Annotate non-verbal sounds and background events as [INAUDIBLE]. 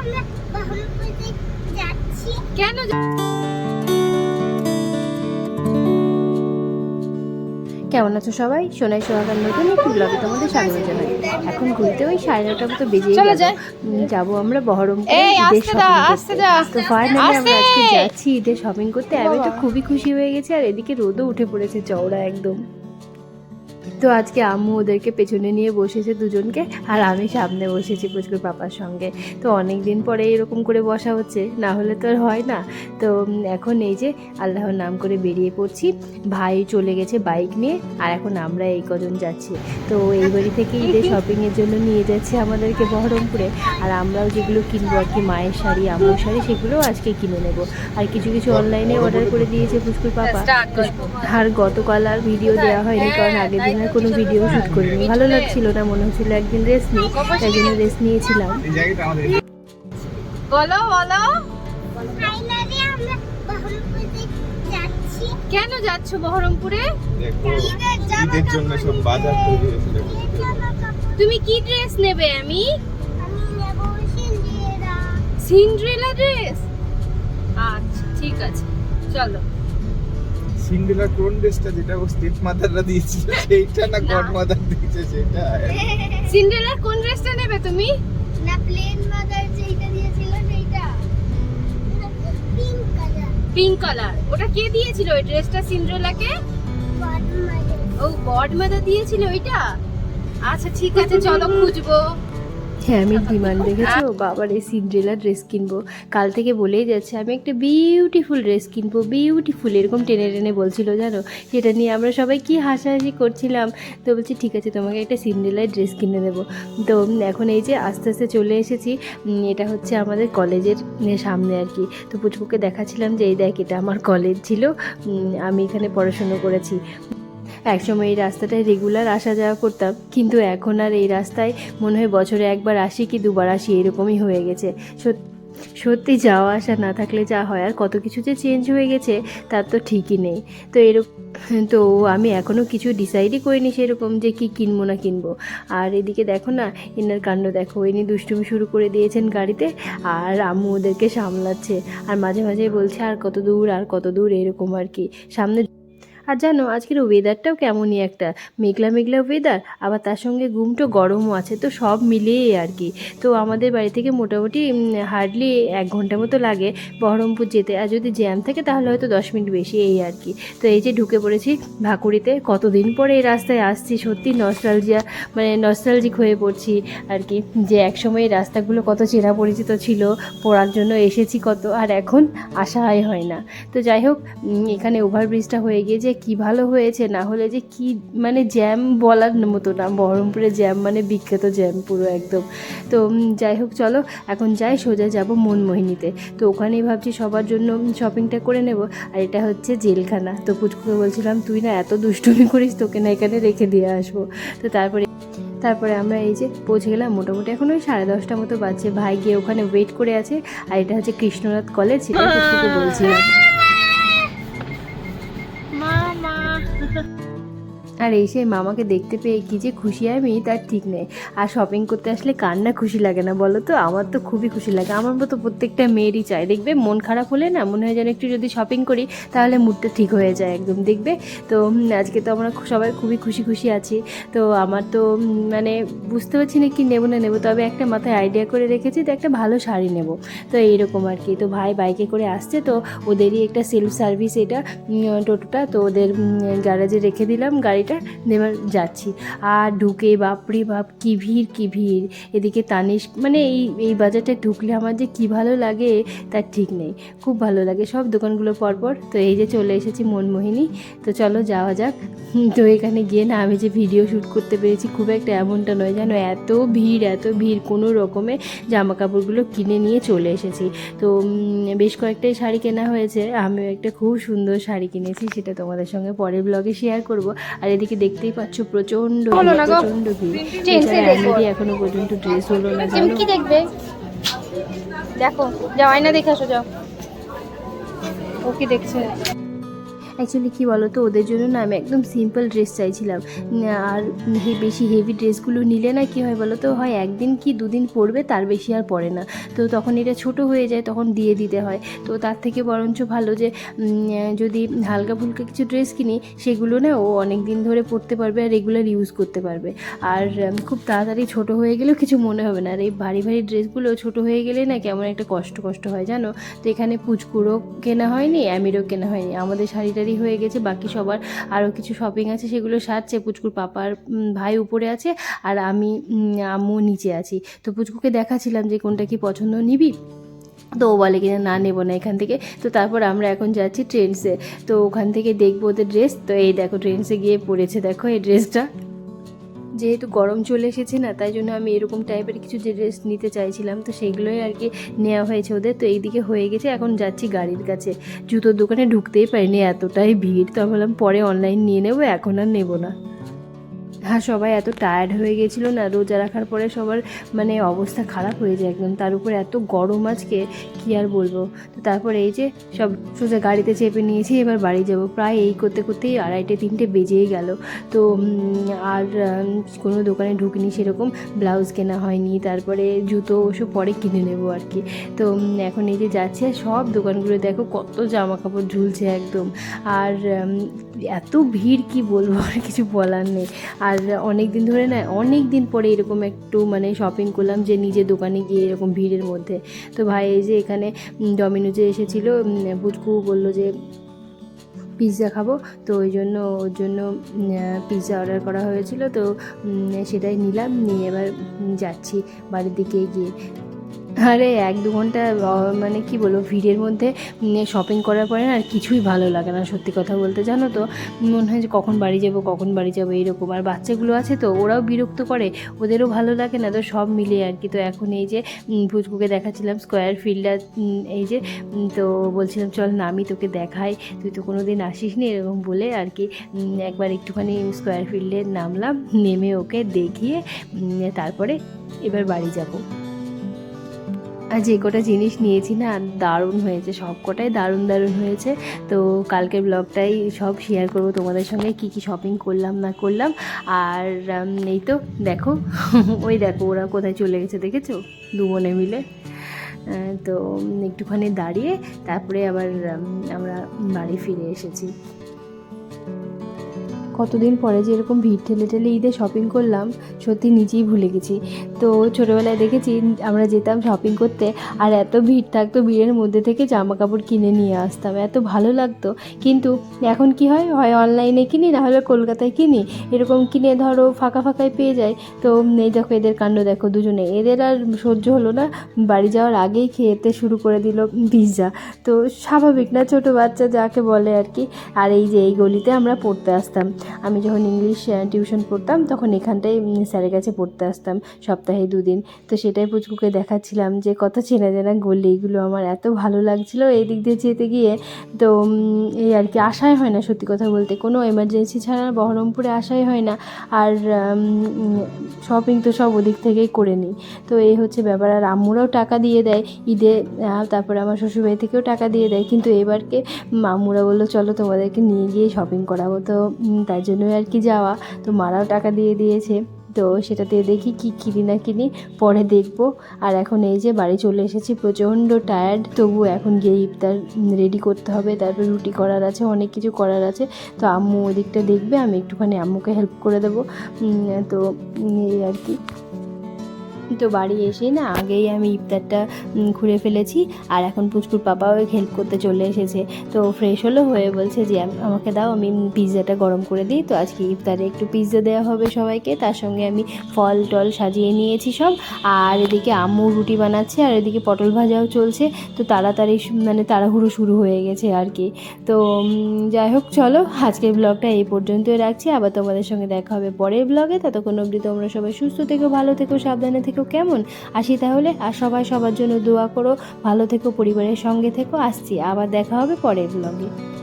আমরা বহরমপুরে যাচ্ছি। কেন কেমন আছো সবাই? সোনাই সোহাগার নতুন একটি ব্লগে তোমাদের স্বাগত জানাই। এখন ঘুরতে ওই সাড়ে নটার মতো বেজে যাব আমরা বহরমপুর ঈদের। যা। তো ফাইনালি আমরা আজকে যাচ্ছি ঈদের শপিং করতে। আমি তো খুবই খুশি হয়ে গেছি আর এদিকে রোদও উঠে পড়েছে চওড়া একদম। তো আজকে আম্মু ওদেরকে পেছনে নিয়ে বসেছে দুজনকে, আর আমি সামনে বসেছি পুচকুর পাপার সঙ্গে। তো অনেক দিন পরে এরকম করে বসা হচ্ছে, না হলে তো আর হয় না। তো এখন এই যে আল্লাহর নাম করে বেরিয়ে পড়ছি, ভাই চলে গেছে বাইক নিয়ে, আর এখন আমরা এই কজন যাচ্ছি। তো এই বাড়ি থেকে ঈদের শপিংয়ের জন্য নিয়ে যাচ্ছে আমাদেরকে বহরমপুরে, আর আমরাও যেগুলো কিনবো আর কি, মায়ের শাড়ি, আম্মুর শাড়ি সেগুলোও আজকে কিনে নেব। আর কিছু কিছু অনলাইনে অর্ডার করে দিয়েছে পুচকুর পাপা। আর গতকাল আর ভিডিও দেওয়া হয়নি, কারণ আগের দিন কোনো ভিডিও শ্যুট করিনি। ভালো লাগছিল না মনে হচ্ছিল একদিন রেস্ট নিই তাই জন্য রেস্ট নিয়েছিলাম। বলো বলো। ফাইনালি আমরা বহরমপুরে যাচ্ছি। কেন যাচ্ছ বহরমপুরে? ঈদের জন্য সব বাজার তৈরি তুমি কি ড্রেস নেবে আমি? আমি নেব সিন্ডিয়েরা সিন্ড্রেলা ড্রেস আচ্ছা ঠিক আছে। চলো। সিন্ড্রেলার কোন ড্রেসটা যেটা ও স্টেপ মাদাররা দিয়েছিল সেইটা না গড মাদার দিয়েছে সেটা। সিন্ড্রেলার কোন ড্রেসটা নেবে তুমি? না প্লেন মাদার যেটা দিয়েছিল সেইটা। পিঙ্ক কালার পিঙ্ক কালার ওটা কে দিয়েছিল ওই ড্রেসটা সিন্ড্রেলাকে? ও গড মাদার দিয়েছিল ওইটা? আচ্ছা ঠিক আছে চলো খুঁজবো। হ্যাঁ আমি ডিমান্ড দেখেছ বাবার এই সিন্ড্রেলা ড্রেস কিনবো। কাল থেকে বলেই যাচ্ছে, আমি একটা বিউটিফুল ড্রেস কিনবো বিউটিফুল এরকম টেনে টেনে বলছিল, জানো? সেটা নিয়ে আমরা সবাই কি হাসাহাসি করছিলাম। তো বলছি, ঠিক আছে, তোমাকে একটা সিন্ড্রেলার ড্রেস কিনে দেবো। তো এখন এই যে আস্তে আস্তে চলে এসেছি এটা হচ্ছে আমাদের কলেজের সামনে আর কি। তো পুচকুকে দেখাচ্ছিলাম যে, এই দেখ, এটা আমার কলেজ ছিল। আমি এখানে পড়াশুনো করেছি। একসময় এই রাস্তাটায় রেগুলার আসা যাওয়া করতাম। কিন্তু এখন আর এই রাস্তায় মনে হয় বছরে একবার আসি কি দুবার আসি এরকমই হয়ে গেছে। সত্যি সত্যি যাওয়া আসা না থাকলে যা হয় আর কত কিছু যে চেঞ্জ হয়ে গেছে, তার তো ঠিকই নেই। তো এরকম তো আমি এখনও কিছু ডিসাইডই করিনি সেরকম যে কি কিনবো না কিনবো। আর এদিকে দেখো না, এনার কাণ্ড দেখো। ইনি দুষ্টুমি শুরু করে দিয়েছেন গাড়িতে আর আম্মু ওদেরকে সামলাচ্ছে। আর মাঝে মাঝে বলছে আর কত দূর, আর কত দূর এরকম আর কি। সামনে আর জানো, আজকের ওয়েদারটাও কেমনই একটা। মেঘলা মেঘলা ওয়েদার আবার তার সঙ্গে ঘুমটো গরমও আছে, তো সব মিলিয়ে আর কি। তো আমাদের বাড়ি থেকে মোটামুটি হার্ডলি এক ঘণ্টা মতো লাগে বহরমপুর যেতে। আর যদি জ্যাম থাকে, তাহলে হয়তো দশ মিনিট বেশি এই আর কি। তো এই যে ঢুকে পড়েছি ভাকুড়িতে, কতদিন পরে এই রাস্তায় আসছি, সত্যি নস্টালজিয়া মানে নস্টালজিক হয়ে পড়ছি আর কি। যে একসময় এই রাস্তাগুলো কত চেনা পরিচিত ছিল, পড়ার জন্য এসেছি কত, আর এখন আশাই হয় না। তো যাই হোক এখানে ওভারব্রিজটা হয়ে গিয়ে যে কী ভালো হয়েছে? না হলে যে কি মানে জ্যাম বলার মতো না। বহরমপুরে জ্যাম মানে বিখ্যাত জ্যাম পুরো একদম। তো যাই হোক, চলো, এখন যাই, সোজা যাব মনমোহিনীতে। তো ওখানেই ভাবছি সবার জন্য শপিংটা করে নেব। আর এটা হচ্ছে জেলখানা। তো পুচকুকে বলছিলাম, তুই না এত দুষ্টুমি করিস, তোকে না এখানে রেখে দিয়ে আসব। তো তারপরে তারপরে আমরা এই যে পৌঁছে গেলাম, মোটামুটি এখন ওই সাড়ে দশটা মতো বাজছে। ভাই গিয়ে ওখানে ওয়েট করে আছে। আর এটা হচ্ছে কৃষ্ণনাথ কলেজ সেটা বলছিলাম। আর এসে মামাকে দেখতে পেয়ে কি যে খুশি আমি তার ঠিক নেই। আর শপিং করতে আসলে কার না খুশি লাগে না বলো তো? আমার তো খুবই খুশি লাগে। আমার মতো প্রত্যেকটা মেয়েরই চাই। দেখবে মন খারাপ হলে না মনে হয় যেন একটু যদি শপিং করি তাহলে মুডটা ঠিক হয়ে যায় একদম। দেখবে? তো আজকে তো আমরা সবাই খুবই খুশি খুশি আছি। তো আমার তো মানে বুঝতে পারছি না কি নেব না নেব। তবে একটা মাথায় আইডিয়া করে রেখেছি তো একটা ভালো শাড়ি নেব। তো এইরকম আর কি। তো ভাই বাইকে করে আসছে। তো ওদেরই একটা সেলফ সার্ভিস এটা টোটোটা। তো ওদের গ্যারেজে রেখে দিলাম। গাড়িটা এবার যাচ্ছি। আর ঢুকে বাপরে বাপ, কি ভিড় কি ভিড়। এদিকে তানিশ মানে এই এই বাজারটা ঢুকলে আমার যে কী ভালো লাগে, তার ঠিক নেই। খুব ভালো লাগে সব দোকানগুলো পরপর। তো এই যে চলে এসেছি মনমোহিনী। তো চলো যাওয়া যাক। [LAUGHS] তো এখানে গিয়ে না আমি যে ভিডিও শ্যুট করতে পেরেছি, খুব একটা এমনটা নয় জানো এত ভিড় এত ভিড়, কোনো রকমে জামা কাপড়গুলো কিনে নিয়ে চলে এসেছি। তো বেশ কয়েকটাই শাড়ি কেনা হয়েছে। আমিও একটা খুব সুন্দর শাড়ি কিনেছি, সেটা তোমাদের সঙ্গে পরের ব্লগে শেয়ার করব। আর এদিকে দেখতেই পাচ্ছ প্রচণ্ড প্রচণ্ড ভিড়। এখনও পর্যন্ত ড্রেস হলো না কি দেখবে? দেখো যাও আয়না দেখে আসো যাও। ও কি দেখছে? অ্যাকচুয়ালি কী বলো তো ওদের জন্য না আমি একদম সিম্পল ড্রেস চাইছিলাম। আর বেশি হেভি ড্রেসগুলো নিলে না কী হয় বলো তো হয় একদিন কি দুদিন পরবে, তার বেশি আর পরে না। তো তখন এটা ছোট হয়ে যায়, তখন দিয়ে দিতে হয়। তো তার থেকে বরঞ্চ ভালো যে যদি হালকা ফুলকা কিছু ড্রেস কিনি, সেগুলো না ও অনেক দিন ধরে পরতে পারবে আর রেগুলার ইউজ করতে পারবে। আর খুব তাড়াতাড়ি ছোট হয়ে গেলেও কিছু মনে হবে না। আর এই ভারী ভারী ড্রেসগুলো ছোট হয়ে গেলে না কেমন একটা কষ্ট কষ্ট হয় জানো? তো এখানে পুচকুরও কেনা হয়নি অ্যামিরও কেনা হয়নি। আমাদের শাড়ি টাড়ি হয়ে গেছে, বাকি সবার আরও কিছু শপিং আছে, সেগুলো সারছে। পুচকুর পাপার ভাই উপরে আছে আর আমি আম্মু নিচে আছি। তো পুচকুকে দেখাছিলাম যে কোনটা কি পছন্দ নিবি? তো ও বলে কিনা, না, নেব না এখান থেকে। তো তারপর আমরা এখন যাচ্ছি ট্রেন্ডসে তো ওখান থেকে দেখব ওদের ড্রেস তো এই দেখো ট্রেন্ডসে গিয়ে পড়েছে, দেখো এই ড্রেসটা যেহেতু গরম চলে এসেছে না, তাই জন্য আমি এরকম টাইপের কিছু যে ড্রেস নিতে চাইছিলাম, তো সেগুলোই আর কি নেওয়া হয়েছে ওদের। তো এইদিকে হয়ে গেছে, এখন যাচ্ছি গাড়ির কাছে। জুতোর দোকানে ঢুকতেই পারিনি, এতটাই ভিড়। তো আমি বললাম পরে অনলাইন নিয়ে নেব, এখন আর নেব না। হ্যাঁ সবাই এত টায়ার্ড হয়ে গেছিল না, রোজা রাখার পরে সবার মানে অবস্থা খারাপ হয়ে যায় একদম। তার উপরে এত গরম আজকে, কী আর বলব? তো তারপরে এই যে সব সোজা গাড়িতে চেপে নিয়েছি, এবার বাড়ি যাব। প্রায় এই করতে করতেই আড়াইটে, তিনটে বেজেই গেল। তো আর কোনো দোকানে ঢুকিনি সেরকম, ব্লাউজ কেনা হয়নি। তারপরে জুতো ওসব পরে কিনে নেব আর কি। তো এখন এই যে যাচ্ছে, সব দোকানগুলো দেখো কত জামা কাপড় ঝুলছে একদম। আর এত ভিড় কি বলব? আর কিছু বলার নেই। আর অনেক দিন ধরে না অনেক দিন পরে এরকম একটু মানে শপিং করলাম যে নিজে দোকানে গিয়ে এরকম ভিড়ের মধ্যে। তো ভাই এই যে এখানে ডমিনোজে এসেছিল বুটকু বলল যে পিৎজা খাব। তো ওই জন্য, ওর জন্য পিৎজা অর্ডার করা হয়েছিল। তো সেটাই নিলাম, নিয়ে এবার যাচ্ছি বাড়ির দিকে গিয়ে। আরে এক দু ঘণ্টা মানে কি বলব, ভিড়ের মধ্যে শপিং করার পরে না আর কিছুই ভালো লাগে না, সত্যি কথা বলতে। জানো তো, মনে হয় যে কখন বাড়ি যাব, কখন বাড়ি যাব, এইরকম। আর বাচ্চাগুলো আছে তো, ওরাও বিরক্ত করে, ওদেরও ভালো লাগে না, তো সব মিলে আর কি। তো এখন এই যে ফুচকুকে দেখাচ্ছিলাম স্কোয়ার ফিল্ডার এই যে তো বলছিলাম, চল না, আমি তোকে দেখাই, তুই তো কোনো দিন আসিস নি, এরকম বলে আর কি একবার একটুখানি স্কোয়ার ফিল্ডে নামলাম, নেমে ওকে দেখিয়ে তারপরে এবার বাড়ি যাব। আর যে কটা জিনিস নিয়েছি না, দারুণ হয়েছে, সব কটাই দারুণ দারুণ হয়েছে। তো কালকের ব্লগটাই সব শেয়ার করব তোমাদের সঙ্গে, কি কি শপিং করলাম, না করলাম। আর এই তো, দেখো, [LAUGHS] ওই দেখো, ওরা কোথায় চলে গেছে দেখেছ? দু বোনে মিলে তো একটুখানি দাঁড়িয়ে, তারপরে আবার আমরা বাড়ি ফিরে এসেছি। কতদিন পরে যে এরকম ভিড় ঠেলে ঠেলে ঈদে শপিং করলাম, সত্যি নিজেই ভুলে গেছি। তো ছোটোবেলায় দেখেছি, আমরা যেতাম শপিং করতে আর এত ভিড় থাকতো, ভিড়ের মধ্যে থেকে জামা কাপড় কিনে নিয়ে আসতাম। এত ভালো লাগতো। কিন্তু এখন কি হয়? হয় অনলাইনে কিনি, না হলে কলকাতায় কিনি। এরকম কিনে ধরো ফাঁকা ফাঁকায় পেয়ে যায় তো এই দেখো, এদের কাণ্ড দেখো দুজনে। এদের আর সহ্য হলো না। বাড়ি যাওয়ার আগেই খেতে শুরু করে দিল পিৎজা। তো স্বাভাবিক না? ছোটো বাচ্চা যাকে বলে আর কি। আর এই যে এই গলিতে আমরা পড়তে আসতাম। আমি যখন ইংলিশ টিউশন পড়তাম তখন এখানটায় উম, স্যারের কাছে পড়তে আসতাম সপ্তাহে দুদিন। তো সেটাই পুচকুকে দেখাচ্ছিলাম যে কত চেনা জানা গলি এইগুলো আমার এত ভালো লাগছিল। এই দিক দিয়ে যেতে গিয়ে তো এই আর কি আশাই হয় না সত্যি কথা বলতে। কোনো এমার্জেন্সি ছাড়া বহরমপুরে আশাই হয় না। আর শপিং তো সব ওদিক থেকেই করে নিই। তো এই হচ্ছে ব্যাপার। আর আম্মুরাও টাকা দিয়ে দেয় ঈদে তারপরে আমার শ্বশুরবাড়ি থেকেও টাকা দিয়ে দেয়। কিন্তু এবারকে মামুরা বলল চলো তোমাদেরকে নিয়ে গিয়ে শপিং করাবো। তো উম, তার জন্যই আর কি যাওয়া। তো মারাও টাকা দিয়ে দিয়েছে। তো সেটাতে দেখি কি কিনি না কিনি, পরে দেখব। আর এখন এই যে বাড়ি চলে এসেছি, প্রচণ্ড টায়ার্ড তবু এখন গিয়ে ইফতার রেডি করতে হবে। তারপর রুটি করার আছে, অনেক কিছু করার আছে। তো আম্মু ওদিকটা দেখবে, আমি একটুখানি আম্মুকে হেল্প করে দেবো। তো এই আর কি। তো বাড়ি এসেই না আগেই আমি ইফতারটা ঘুরে ফেলেছি আর এখন পুচকুর পাপাও হেল্প করতে চলে এসেছে। তো ফ্রেশ হলো হয়ে বলছে যে আমাকে দাও, আমি পিৎজাটা গরম করে দিই। তো আজকে ইফতারে একটু পিৎজা দেওয়া হবে সবাইকে। তার সঙ্গে আমি ফল টল সাজিয়ে নিয়েছি সব। আর এদিকে আম্মু রুটি বানাচ্ছে আর এদিকে পটল ভাজাও চলছে। তো তাড়াতাড়ি মানে তাড়াহুড়ো শুরু হয়ে গেছে আর কি। তো যাই হোক, চলো আজকের ব্লগটা এই পর্যন্তই রাখছি। আবার তোমাদের সঙ্গে দেখা হবে পরের ব্লগে ততক্ষণ অবধি তোমরা সবাই সুস্থ থেকো, ভালো থেকো, সাবধানে থেকো। কেমন? আসি তাহলে, আর সবাই সবার জন্য দোয়া করো, ভালো থেকো, পরিবারের সঙ্গে থেকো, আসছি, আবার দেখা হবে পরের ব্লগে